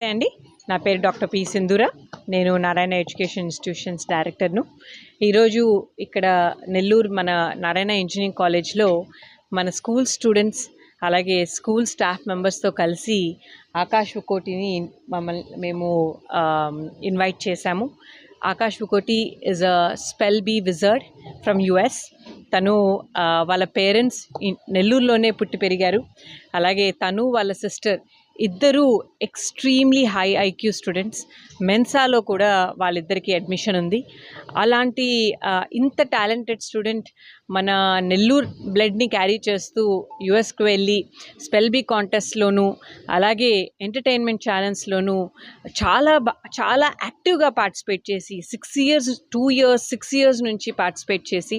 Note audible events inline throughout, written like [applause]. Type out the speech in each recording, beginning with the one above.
నమస్తే అండి. నా పేరు డాక్టర్ పి సింధూర. నేను నారాయణ ఎడ్యుకేషన్ ఇన్స్టిట్యూషన్స్ డైరెక్టర్ను. ఈరోజు ఇక్కడ నెల్లూరు మన నారాయణ ఇంజనీరింగ్ కాలేజ్లో మన స్కూల్ స్టూడెంట్స్ అలాగే స్కూల్ స్టాఫ్ మెంబర్స్తో కలిసి ఆకాష్ కోటిని మమ్మల్ని మేము ఇన్వైట్ చేశాము. Akash Koti is a spell bee wizard from US. తను వాళ్ళ పేరెంట్స్ నెల్లూరులోనే పుట్టి పెరిగారు. అలాగే తను వాళ్ళ సిస్టర్ ఇద్దరు ఎక్స్ట్రీమ్లీ హై ఐక్యూ స్టూడెంట్స్. మెన్సాలో కూడా వాళ్ళిద్దరికీ అడ్మిషన్ ఉంది. అలాంటి ఇంత టాలెంటెడ్ స్టూడెంట్ మన నెల్లూరు బ్లడ్ని క్యారీ చేస్తూ యుఎస్కి వెళ్ళి స్పెల్ బీ కాంటెస్ట్లోనూ అలాగే ఎంటర్టైన్మెంట్ ఛానల్స్లోనూ చాలా చాలా యాక్టివ్గా పార్టిసిపేట్ చేసి six years two years six years నుంచి పార్టిసిపేట్ చేసి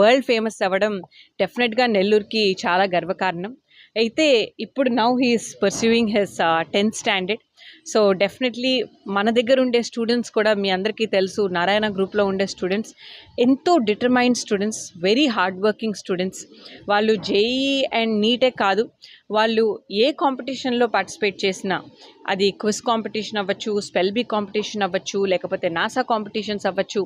వరల్డ్ ఫేమస్ అవ్వడం డెఫినెట్గా నెల్లూరుకి చాలా గర్వకారణం. అయితే ఇప్పుడు now he's pursuing his tenth standard so definitely మన దగ్గర ఉండే స్టూడెంట్స్ కూడా మీ అందరికీ తెలుసు. నారాయణ గ్రూప్లో ఉండే స్టూడెంట్స్ ఎంతో determine students very hard working students వాళ్ళు జేఈ అండ్ నీటే కాదు. వాళ్ళు ఏ కాంపిటీషన్లో పార్టిసిపేట్ చేసినా అది క్విజ్ కాంపిటీషన్ అవ్వచ్చు స్పెల్ బీ కాంపిటీషన్ అవ్వచ్చు లేకపోతే నాసా కాంపిటీషన్స్ అవ్వచ్చు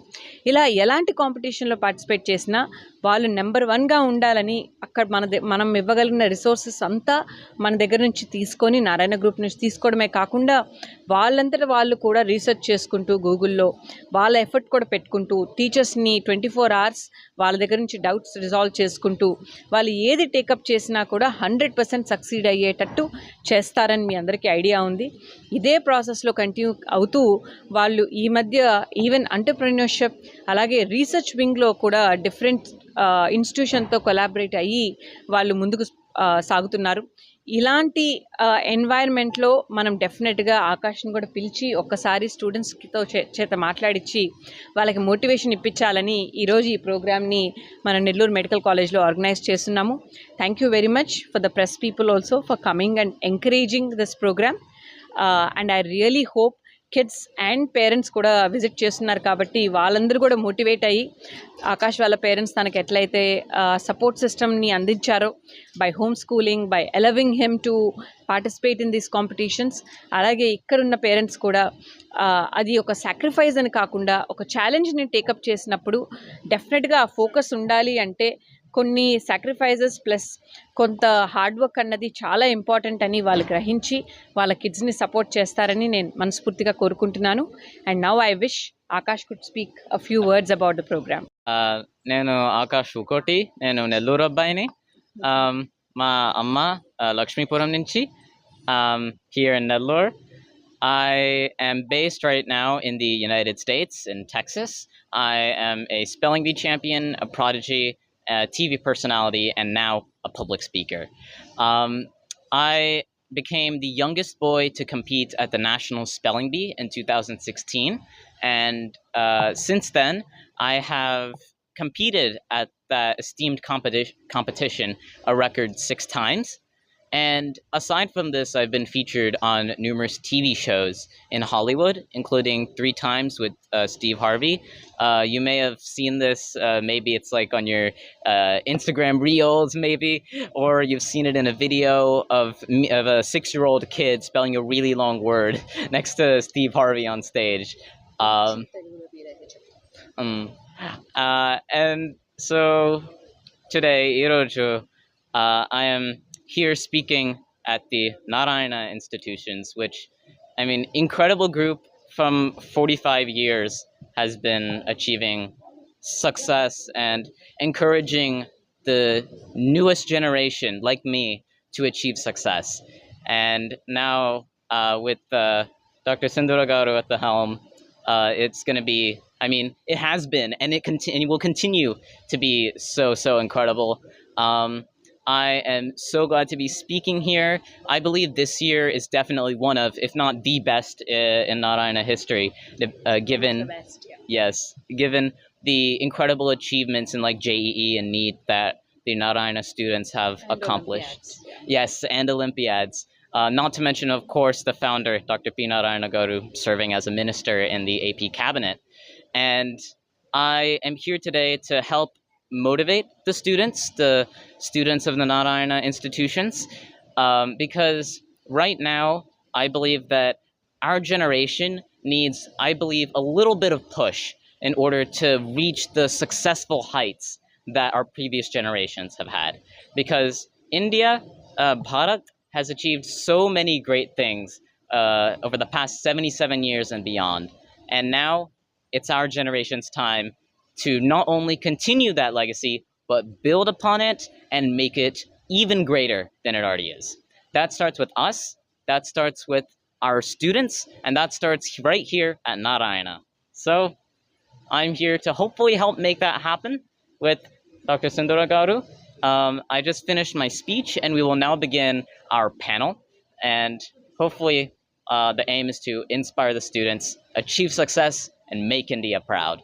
ఇలా ఎలాంటి కాంపిటీషన్లో పార్టిసిపేట్ చేసినా వాళ్ళు నెంబర్ వన్గా ఉండాలని అక్కడ మన మనం ఇవ్వగలిగిన రిసోర్సెస్ అంతా మన దగ్గర నుంచి తీసుకొని నారాయణ గ్రూప్ నుంచి తీసుకోవడమే కాకుండా వాళ్ళంతట వాళ్ళు కూడా రీసెర్చ్ చేసుకుంటూ గూగుల్లో వాళ్ళ ఎఫర్ట్ కూడా పెట్టుకుంటూ టీచర్స్ని ట్వంటీ ఫోర్ అవర్స్ వాళ్ళ దగ్గర నుంచి డౌట్స్ రిజాల్వ్ చేసుకుంటూ వాళ్ళు ఏది టేకప్ చేసినా కూడా హండ్రెడ్ పర్సెంట్ సక్సీడ్ అయ్యేటట్టు చేస్తారని మీ అందరికీ ఐడియా ఉంది. ఇదే ప్రాసెస్లో కంటిన్యూ అవుతూ వాళ్ళు ఈ మధ్య ఈవెన్ అంటర్ప్రెన్యూర్షిప్ అలాగే రీసెర్చ్ వింగ్లో కూడా డిఫరెంట్ ఇన్స్టిట్యూషన్తో కొలాబరేట్ అయ్యి వాళ్ళు ముందుకు సాగుతున్నారు. ఇలాంటి ఎన్వైర్న్మెంట్లో మనం డెఫినెట్గా ఆకాశం కూడా పిలిచి ఒక్కసారి స్టూడెంట్స్తో చే- చేత మాట్లాడించి వాళ్ళకి మోటివేషన్ ఇప్పించాలని ఈరోజు ఈ ప్రోగ్రామ్ని మనం నెల్లూరు మెడికల్ కాలేజ్లో ఆర్గనైజ్ చేస్తున్నాము. Thank you very much for the press people also for coming and encouraging this programme and I really hope kids and parents కూడా విజిట్ చేస్తున్నారు కాబట్టి వాళ్ళందరూ కూడా మోటివేట్ అయ్యి ఆకాష్ వాళ్ళ పేరెంట్స్ తనకు ఎట్లయితే సపోర్ట్ సిస్టమ్ని అందించారో by home schooling by allowing him to participate in these competitions అలాగే ఇక్కడున్న పేరెంట్స్ కూడా అది ఒక సాక్రిఫైస్ అని కాకుండా ఒక ఛాలెంజ్ని టేకప్ చేసినప్పుడు డెఫినెట్గా ఆ ఫోకస్ ఉండాలి అంటే కొన్ని సాక్రిఫైజెస్ ప్లస్ కొంత హార్డ్ వర్క్ అన్నది చాలా ఇంపార్టెంట్ అని వాళ్ళు గ్రహించి వాళ్ళ కిడ్స్ని సపోర్ట్ చేస్తారని నేను మనస్ఫూర్తిగా కోరుకుంటున్నాను. And now I wish Akash could speak a few words about the programme నేను ఆకాష్ ఉకోటి నేను నెల్లూరు అబ్బాయిని. Um, మా అమ్మ లక్ష్మీపురం నుంచి. Here in Nellore I am based right now in the United States, in Texas. I am a spelling bee champion, a prodigy, a TV personality, and now a public speaker. Um, I became the youngest boy to compete at the National Spelling Bee in 2016. And uh, since then, I have competed at that esteemed competi- competition a record six times. And aside from this, I've been featured on numerous TV shows in Hollywood, including three times with uh, Steve Harvey. Uh, you may have seen this, uh, maybe it's like on your uh, Instagram reels, maybe, or you've seen it in a video of, me, of a six year old kid spelling a really long word [laughs] next to Steve Harvey on stage. Um, um, uh, and so today, Iroju, uh, I am here speaking at the Narayana institutions, which, I mean, incredible group from 45 years has been achieving success and encouraging the newest generation like me to achieve success. And now, uh, with uh, Dr. Sindhuragaru at the helm, uh, it's going to be, I mean, it has been and it, conti- and it will continue to be so, so incredible. Um, I am so glad to be speaking here. I believe this year is definitely one of, if not the best uh, in Narayana history, uh, given yes, given the incredible achievements in like JEE and NEET that the Narayana students have accomplished. Yes, and Olympiads. Uh, not to mention, of course, the founder, Dr. P. Narayana serving as a minister in the AP cabinet. And I am here today to help motivate the students, the students of the Narayana institutions, um, because right now, I believe that our generation needs, I believe, a little bit of push in order to reach the successful heights that our previous generations have had. Because India, uh, Bharat, has achieved so many great things uh, over the past 77 years and beyond. And now it's our generation's time to not only continue that legacy, but build upon it and make it even greater than it already is. That starts with us, that starts with our students, and that starts right here at Narayana. So I'm here to hopefully help make that happen with Dr. Sundara Garu. Um, I just finished my speech, and we will now begin our panel. And hopefully, uh, the aim is to inspire the students, achieve success, and make India proud.